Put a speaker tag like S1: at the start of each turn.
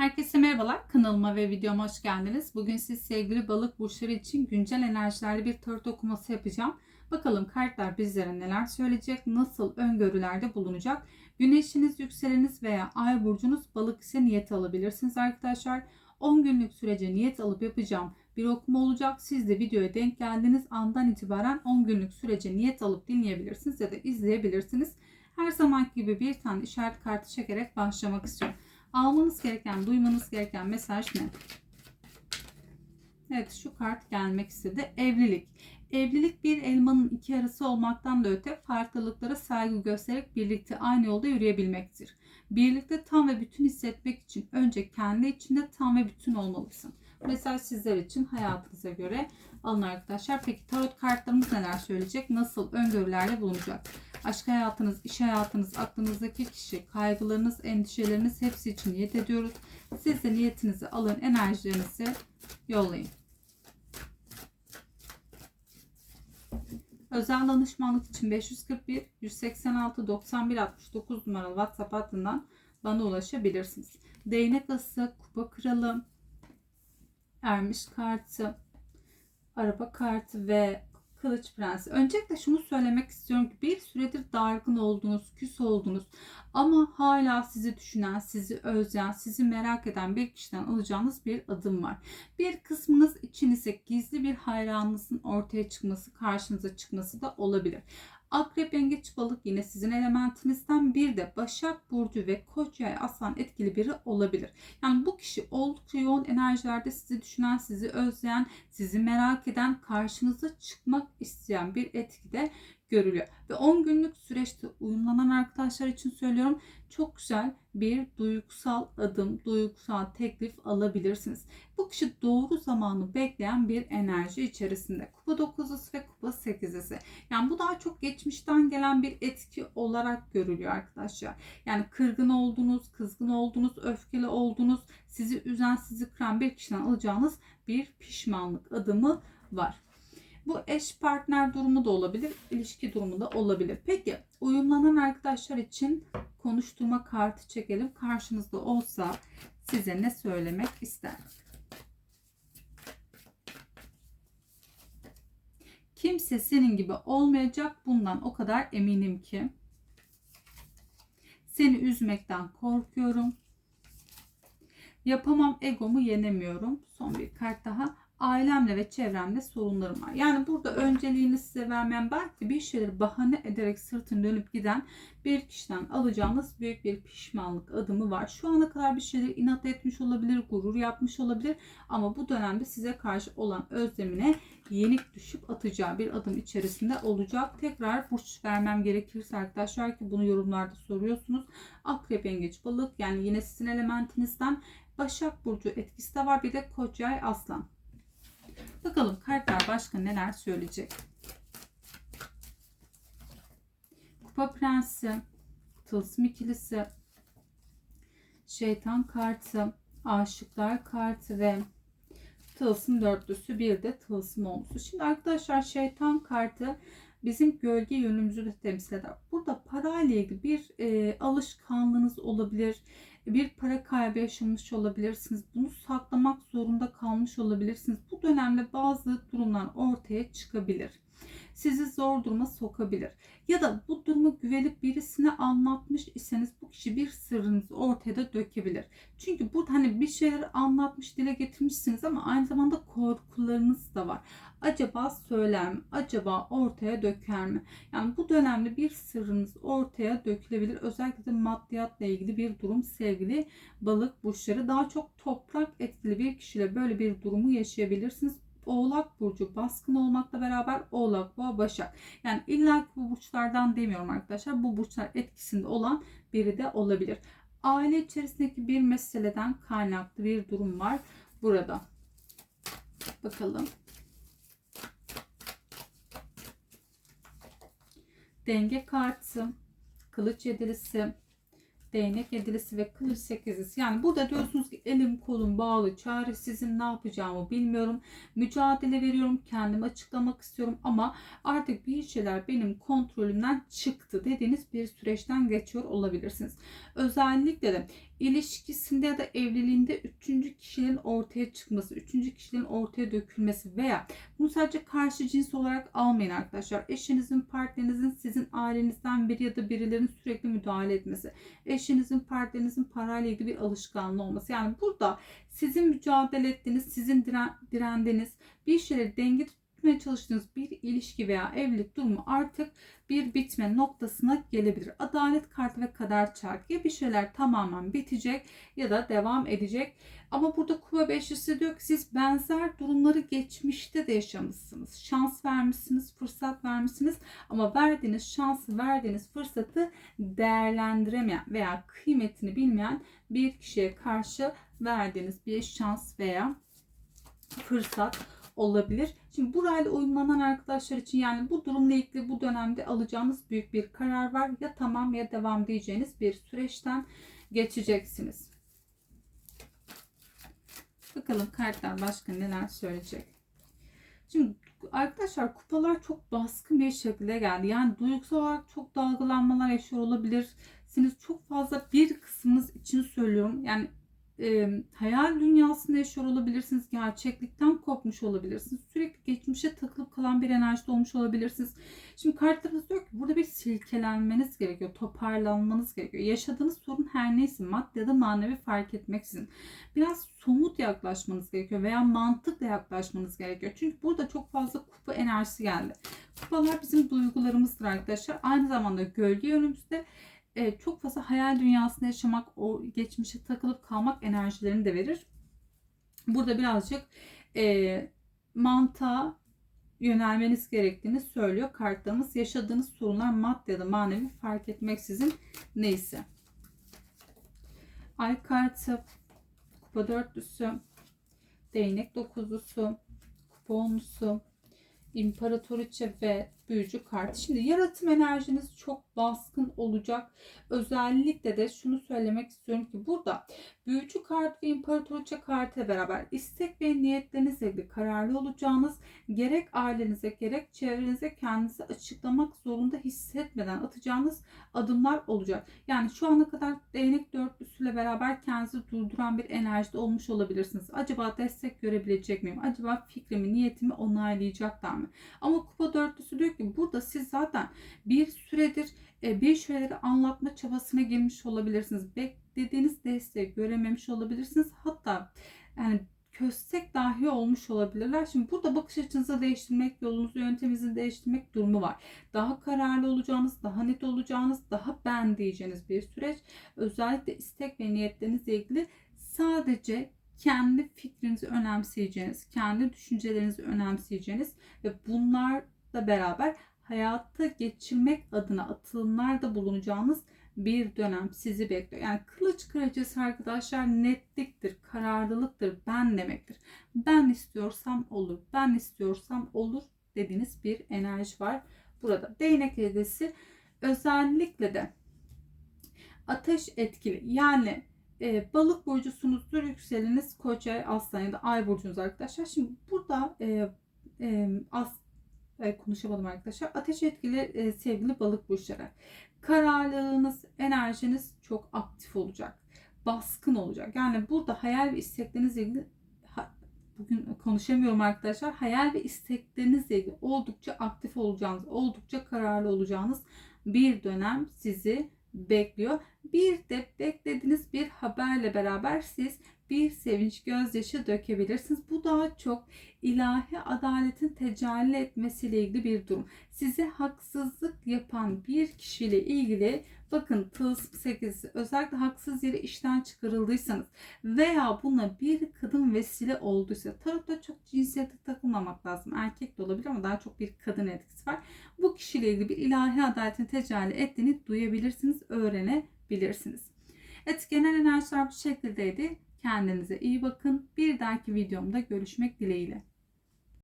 S1: Herkese merhabalar. Kanalıma ve videoma hoş geldiniz. Bugün siz sevgili balık burçları için güncel enerjilerle bir tarot okuması yapacağım. Bakalım kartlar bizlere neler söyleyecek, nasıl öngörülerde bulunacak. Güneşiniz, yükseleniniz veya ay burcunuz balık ise niyet alabilirsiniz arkadaşlar. 10 günlük sürece niyet alıp yapacağım bir okuma olacak. Siz de videoya denk geldiğiniz andan itibaren 10 günlük sürece niyet alıp dinleyebilirsiniz ya da izleyebilirsiniz. Her zamanki gibi bir tane işaret kartı çekerek başlamak istiyorum. Almanız gereken, duymanız gereken mesaj ne? Evet şu kart gelmek istedi. Evlilik. Evlilik bir elmanın iki arası olmaktan da öte farklılıklara saygı göstererek birlikte aynı yolda yürüyebilmektir. Birlikte tam ve bütün hissetmek için önce kendi içinde tam ve bütün olmalısın. Mesaj sizler için hayatınıza göre alın arkadaşlar. Peki tarot kartlarımız neler söyleyecek? Nasıl öngörülerde bulunacak? Aşk hayatınız, iş hayatınız, aklınızdaki kişi, kaygılarınız, endişeleriniz hepsi için niyet ediyoruz. Siz de niyetinizi alın, enerjilerinizi yollayın. Özel danışmanlık için 541 186 91 69 numaralı WhatsApp hattından bana ulaşabilirsiniz. Değnek ası, kupa kralı, ermiş kartı, araba kartı ve kılıç prensi. Öncelikle şunu söylemek istiyorum ki bir süredir dargın oldunuz, küs oldunuz ama hala sizi düşünen, sizi özleyen, sizi merak eden bir kişiden alacağınız bir adım var. Bir kısmınız için ise gizli bir hayranınızın ortaya çıkması, karşınıza çıkması da olabilir. Akrep, yengeç, balık yine sizin elementinizden bir de Başak Burcu ve Koç yay aslan etkili biri olabilir. Yani bu kişi oldukça yoğun enerjilerde sizi düşünen, sizi özleyen, sizi merak eden, karşınıza çıkmak isteyen bir etkide görülüyor. Ve 10 günlük süreçte uyumlanan arkadaşlar için söylüyorum çok güzel bir duygusal adım, duygusal teklif alabilirsiniz. Bu kişi doğru zamanı bekleyen bir enerji içerisinde. Kupa 9'lusu ve kupa 8'lisi. Yani bu daha çok geçmişten gelen bir etki olarak görülüyor arkadaşlar. Yani kırgın oldunuz, kızgın oldunuz, öfkeli oldunuz, sizi üzen, sizi kıran bir kişiden alacağınız bir pişmanlık adımı var. Bu eş partner durumu da olabilir, ilişki durumu da olabilir. Peki uyumlanan arkadaşlar için konuşturma kartı çekelim. Karşınızda olsa size ne söylemek ister? Kimse senin gibi olmayacak. Bundan o kadar eminim ki. Seni üzmekten korkuyorum. Yapamam egomu yenemiyorum. Son bir kart daha ailemle ve çevremle sorunlarım var. Yani burada önceliğini size vermeyen belki bir şeyleri bahane ederek sırtını dönüp giden bir kişiden alacağınız büyük bir pişmanlık adımı var. Şu ana kadar bir şeyleri inat etmiş olabilir, gurur yapmış olabilir ama bu dönemde size karşı olan özlemine yenik düşüp atacağı bir adım içerisinde olacak. Tekrar burç vermem gerekirse arkadaşlar ki bunu yorumlarda soruyorsunuz. Akrep, yengeç, balık yani yine sizin elementinizden Başak Burcu etkisi de var. Bir de Koç, Yay, Aslan. Bakalım kartlar başka neler söyleyecek. Kupa Prensi, Tılsım ikilisi, Şeytan kartı, Aşıklar kartı ve Tılsım dörtlüsü bir de Tılsım olmusu. Şimdi arkadaşlar şeytan kartı bizim gölge yönümüzü de temsil eder. Burada parayla ilgili bir e, alışkanlığınız olabilir bir para kaybı yaşamış olabilirsiniz. Bunu saklamak zorunda kalmış olabilirsiniz. Bu dönemde bazı durumlar ortaya çıkabilir. Sizi zor duruma sokabilir. Ya da bu durumu güvenip birisine anlatmış iseniz bu kişi bir sırrınızı ortaya dökebilir. Çünkü burada hani bir şeyleri anlatmış dile getirmişsiniz ama aynı zamanda korkularınız da var. Acaba söyler mi? Acaba ortaya döker mi? Yani bu dönemde bir sırrınız ortaya dökülebilir. Özellikle de maddiyatla ilgili bir durum sevgili balık burçları. Daha çok toprak etkili bir kişiyle böyle bir durumu yaşayabilirsiniz. Oğlak burcu baskın olmakla beraber Oğlak, Boğa, Başak. Yani illa bu burçlardan demiyorum arkadaşlar. Bu burçlar etkisinde olan biri de olabilir. Aile içerisindeki bir meseleden kaynaklı bir durum var burada. Bakalım. Denge kartı, kılıç yedilisi, değnek yedilisi ve kılıç sekizlisi. Yani burada diyorsunuz ki elim kolum bağlı, çaresizim, ne yapacağımı bilmiyorum. Mücadele veriyorum, kendimi açıklamak istiyorum ama artık bir şeyler benim kontrolümden çıktı dediğiniz bir süreçten geçiyor olabilirsiniz. Özellikle de ilişkisinde ya da evliliğinde üçüncü kişilerin ortaya çıkması, üçüncü kişilerin ortaya dökülmesi veya bunu sadece karşı cins olarak almayın arkadaşlar. Eşinizin, partnerinizin, sizin ailenizden biri ya da birilerinin sürekli müdahale etmesi, eşinizin, partnerinizin parayla ilgili bir alışkanlığı olması. Yani burada sizin mücadele ettiğiniz, sizin diren, direndiğiniz bir şeyleri denge tutmaya çalıştığınız bir ilişki veya evlilik durumu artık bir bitme noktasına gelebilir. Adalet kartı ve kader çarkı ya bir şeyler tamamen bitecek ya da devam edecek. Ama burada kupa beşlisi diyor ki siz benzer durumları geçmişte de yaşamışsınız. Şans vermişsiniz, fırsat vermişsiniz ama verdiğiniz şansı, verdiğiniz fırsatı değerlendiremeyen veya kıymetini bilmeyen bir kişiye karşı verdiğiniz bir şans veya fırsat olabilir. Şimdi burayla uyumlanan arkadaşlar için yani bu durumla ilgili bu dönemde alacağınız büyük bir karar var. Ya tamam ya devam diyeceğiniz bir süreçten geçeceksiniz. Bakalım kartlar başka neler söyleyecek. Şimdi arkadaşlar kupalar çok baskın bir şekilde geldi. Yani duygusal olarak çok dalgalanmalar yaşıyor olabilirsiniz. Çok fazla bir kısmınız için söylüyorum. Yani e, hayal dünyasında yaşıyor olabilirsiniz. Gerçeklikten kopmuş olabilirsiniz. Sürekli geçmişe takılıp kalan bir enerjide olmuş olabilirsiniz. Şimdi kartlarınız diyor ki burada bir silkelenmeniz gerekiyor. Toparlanmanız gerekiyor. Yaşadığınız sorun her neyse maddi ya da manevi fark etmeksizin. Biraz somut yaklaşmanız gerekiyor veya mantıkla yaklaşmanız gerekiyor. Çünkü burada çok fazla kupa enerjisi geldi. Kupalar bizim duygularımızdır arkadaşlar. Aynı zamanda gölge yönümüzde e, çok fazla hayal dünyasında yaşamak, o geçmişe takılıp kalmak enerjilerini de verir. Burada birazcık e, mantığa yönelmeniz gerektiğini söylüyor kartlarımız. Yaşadığınız sorunlar maddi ya da manevi fark etmeksizin neyse. Ay kartı, kupa dörtlüsü, değnek dokuzlusu, kupa onlusu, imparatoriçe ve büyücü kartı. Şimdi yaratım enerjiniz çok baskın olacak. Özellikle de şunu söylemek istiyorum ki burada büyücü kart ve imparatoriçe kartı beraber istek ve niyetlerinizle ilgili kararlı olacağınız gerek ailenize gerek çevrenize kendinizi açıklamak zorunda hissetmeden atacağınız adımlar olacak. Yani şu ana kadar değnek dörtlüsüyle beraber kendinizi durduran bir enerjide olmuş olabilirsiniz. Acaba destek görebilecek miyim? Acaba fikrimi, niyetimi onaylayacaklar mı? Ama kupa dörtlüsü diyor ki burada siz zaten bir süredir e, bir şeyleri anlatma çabasına girmiş olabilirsiniz. Beklediğiniz desteği görememiş olabilirsiniz. Hatta yani köstek dahi olmuş olabilirler. Şimdi burada bakış açınızı değiştirmek, yolunuzu, yönteminizi değiştirmek durumu var. Daha kararlı olacağınız, daha net olacağınız, daha ben diyeceğiniz bir süreç. Özellikle istek ve niyetlerinizle ilgili sadece kendi fikrinizi önemseyeceğiniz, kendi düşüncelerinizi önemseyeceğiniz ve bunlarla beraber hayata geçirmek adına atılımlarda bulunacağınız bir dönem sizi bekliyor. Yani kılıç kraliçesi arkadaşlar netliktir, kararlılıktır, ben demektir. Ben istiyorsam olur, ben istiyorsam olur dediğiniz bir enerji var burada. Değnek hedesi özellikle de ateş etkili yani e, balık burcusunuzdur yükseleniz koç ay aslan ya da ay burcunuz arkadaşlar. Şimdi burada e, e, as, e, konuşamadım arkadaşlar. Ateş etkili e, sevgili balık burçları. Kararlılığınız, enerjiniz çok aktif olacak. Baskın olacak. Yani burada hayal ve isteklerinizle ilgili bugün konuşamıyorum arkadaşlar. Hayal ve isteklerinizle ilgili oldukça aktif olacağınız, oldukça kararlı olacağınız bir dönem sizi bekliyor. Bir de beklediğiniz bir haberle beraber siz bir sevinç gözyaşı dökebilirsiniz. Bu daha çok ilahi adaletin tecelli etmesiyle ilgili bir durum. Size haksızlık yapan bir kişiyle ilgili bakın tılsım 8 özellikle haksız yere işten çıkarıldıysanız veya buna bir kadın vesile olduysa tarotta çok cinsiyete takılmamak lazım. Erkek de olabilir ama daha çok bir kadın etkisi var. Bu kişiyle ilgili bir ilahi adaletin tecelli ettiğini duyabilirsiniz, öğrenebilirsiniz. Evet genel enerjiler bu şekildeydi. Kendinize iyi bakın. Bir dahaki videomda görüşmek dileğiyle.